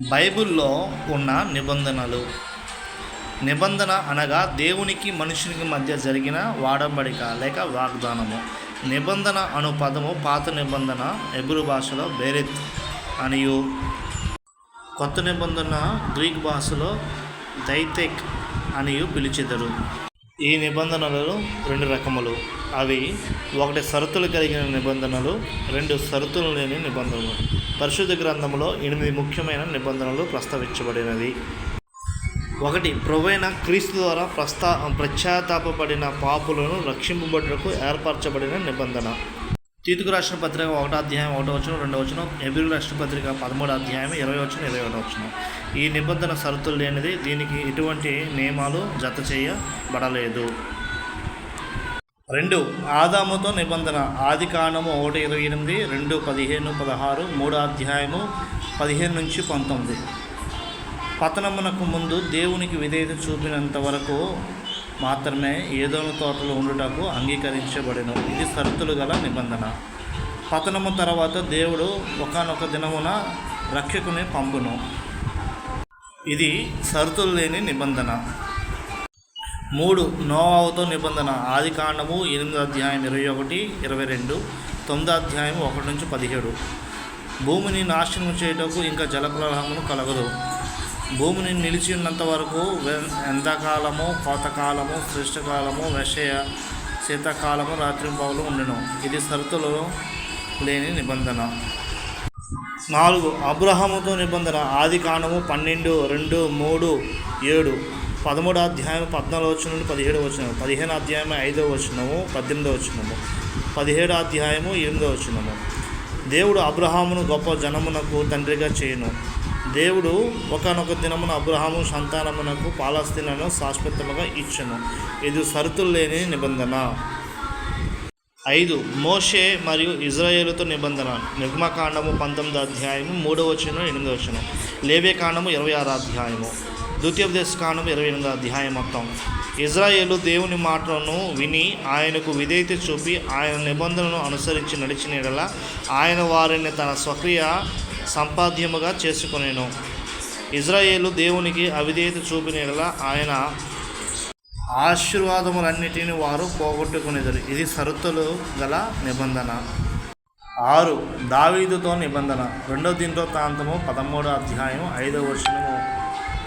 బైబిల్లో ఉన్న నిబంధనలు. నిబంధన అనగా దేవునికి మనుషునికి మధ్య జరిగిన వాడంబడిక లేక వాగ్దానము. నిబంధన అను పదము పాత నిబంధన ఎబ్రు భాషలో బెరెత్ అనియు. కొత్త నిబంధన గ్రీక్ భాషలో దైతెక్ అనియు పిలిచెదరు. ఈ నిబంధనలు రెండు రకములు. అవి ఒకటి షరతులు కలిగిన నిబంధనలు రెండు షరతులు లేని నిబంధనలు. పరిశుద్ధ గ్రంథంలో ఎనిమిది ముఖ్యమైన నిబంధనలు ప్రస్తావించబడినవి. ఒకటి ప్రొవైన క్రీస్తు ద్వారా ప్రస్తా ప్రఖ్యాతాపబడిన పాపులను రక్షింపబడుటకు ఏర్పరచబడిన నిబంధన. తీతుకు రాష్ట్ర పత్రిక ఒకటో అధ్యాయం ఒకటో వచ్చిన రెండో వచ్చిన ఎబ్రిల్ రాష్ట్ర పత్రిక పదమూడో అధ్యాయం ఇరవై వచ్చిన ఇరవై ఒకటో వచ్చిన ఈ నిబంధన షరతులు లేనిది దీనికి ఎటువంటి నియమాలు జత చేయబడలేదు. రెండు ఆదాముతో నిబంధన. ఆది కాండము ఒకటి ఇరవై ఎనిమిది రెండు పదిహేను పదహారు మూడో అధ్యాయము పదిహేను నుంచి పంతొమ్మిది. పతనమునకు ముందు దేవునికి విధేయత చూపినంత వరకు మాత్రమే ఏదోను తోటలో ఉండుటకు అంగీకరించబడెను. ఇది షరతులు గల నిబంధన. పతనము తర్వాత దేవుడు ఒకానొక దినమున రక్షకుని పంపును. ఇది షరతులు లేని నిబంధన. మూడు నోవావుతో నిబంధన. ఆది కాండము ఎనిమిది అధ్యాయం ఇరవై ఒకటి ఇరవై రెండు తొమ్మిది అధ్యాయం ఒకటి నుంచి పదిహేడు. భూమిని నాశనం చేయుటకు ఇంకా జలప్రవాహమును కలగదు. భూమిని నిలిచి ఉన్నంత వరకు ఎండాకాలము కోతకాలము శ్రేష్టకాలము విషయ శీతాకాలము రాత్రింపవలు ఉండను. ఇది షరతులు లేని నిబంధన. నాలుగు అబ్రహముతో నిబంధన. ఆది కాండము పన్నెండు రెండు మూడు ఏడు. పదమూడు అధ్యాయం పద్నాలుగు వచ్చిన నుండి పదిహేడు వచ్చినము పదిహేను అధ్యాయం ఐదో వచ్చినము పద్దెనిమిదో వచ్చినము పదిహేడు అధ్యాయము ఎనిమిదో వచ్చినము దేవుడు అబ్రహామును గొప్ప జనమునకు తండ్రిగా చేయను. దేవుడు ఒకనొక దినమున అబ్రహాము సంతానమునకు పాలస్తీనను శాశ్వతముగా ఇచ్చను. ఇది షరతులు లేని నిబంధన. ఐదు మోషే మరియు ఇజ్రాయేలుతో నిబంధన. నిర్మకాండము పంతొమ్మిది అధ్యాయము మూడవ వచనం ఎనిమిదో వచనం లేవే కాండము ఇరవై ఆరు అధ్యాయము. ద్వితీయోపదేశ కాండం ఇరవై ఎనిమిది అధ్యాయం మొత్తం. ఇజ్రాయేలు దేవుని మాటలను విని ఆయనకు విధేయత చూపి ఆయన నిబంధనను అనుసరించి నడిచిన యెడల ఆయన వారిని తన స్వక్రియ సంపాద్యముగా చేసుకునేను. ఇజ్రాయేలు దేవునికి అవిధేయత చూపిన ఆయన ఆశీర్వాదములన్నిటిని వారు పోగొట్టుకునేదారు. ఇది షరతులు గల నిబంధన. ఆరు దావీదుతో నిబంధన. రెండో దీంతో ప్రాంతము పదమూడో అధ్యాయం ఐదో వచనము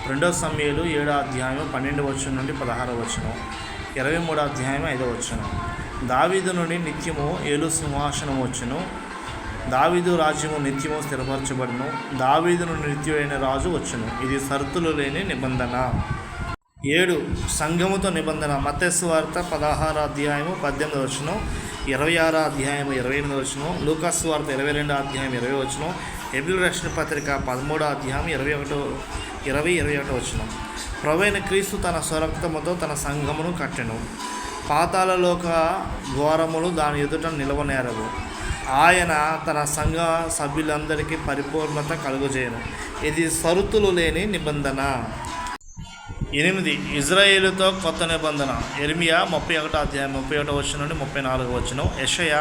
రెండో సమయాలు ఏడో అధ్యాయం పన్నెండు వచనం నుండి పదహారో వచనం ఇరవై మూడో అధ్యాయం ఐదో వచనం. దావీదు నుండి నిత్యము ఏలు సింహాసనం వచ్చును. దావీదు రాజ్యము నిత్యము స్థిరపరచబడును. దావీదును నిత్యుడైన రాజు వచ్చును. ఇది షరతులు లేని నిబంధన. ఏడు సంఘముతో నిబంధన. మత్స్సు వార్త పదహారు అధ్యాయము పద్దెనిమిది వచనం ఇరవై ఆరో అధ్యాయము ఇరవై ఎనిమిది వచ్చును లూకాస్ వార్త ఇరవై రెండో అధ్యాయం ఇరవై వచనం ఎబిల్ రక్షణ పత్రిక పదమూడో అధ్యాయం ఇరవై ఒకటో ఇరవై ఇరవై ఒకటో వచనం. ప్రవైన క్రీస్తు తన స్వరక్తముతో తన సంఘమును కట్టెను. పాతాళలోక ఘోరములు దాని ఎదుట నిలవనేరవు. ఆయన తన సంఘ సభ్యులందరికీ పరిపూర్ణత కలుగజేయను. ఇది సరుతులు లేని నిబంధన. ఎనిమిది ఇజ్రాయేలుతో కొత్త నిబంధన. ఎర్మియా ముప్పై ఒకటో అధ్యాయం ముప్పై ఒకటో వచ్చిన నుండి ముప్పై నాలుగు వచ్చిన యషయ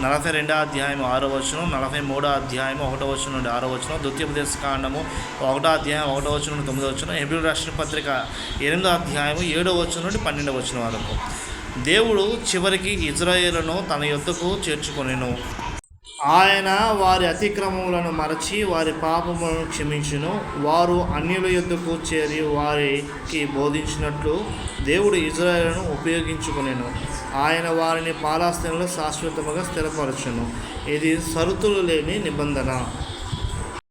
నలభై రెండో అధ్యాయం ఆరో వచ్చిన నలభై మూడో అధ్యాయం ఒకటో వచ్చిన నుండి ఆరో వచ్చిన ద్వితీయోపదేశ కాండము ఒకటో అధ్యాయం ఒకటో వచ్చిన నుండి తొమ్మిదో వచ్చిన హెబ్రిల్ రాష్ట్ర పత్రిక ఎనిమిదో అధ్యాయం ఏడో వచ్చిన నుండి పన్నెండో వచ్చిన వరకు. దేవుడు చివరికి ఇజ్రాయేలును తన యొద్దకు చేర్చుకొనెను. ఆయన వారి అతిక్రమములను మరచి వారి పాపములను క్షమించును. వారు అన్యుల యుద్ధకు చేరి వారికి బోధించినట్లు దేవుడు ఇజ్రాయేలును ఉపయోగించుకునేను. ఆయన వారిని పాలాస్తీనలో శాశ్వతముగా స్థిరపరచును. ఇది సరుతులు లేని నిబంధన.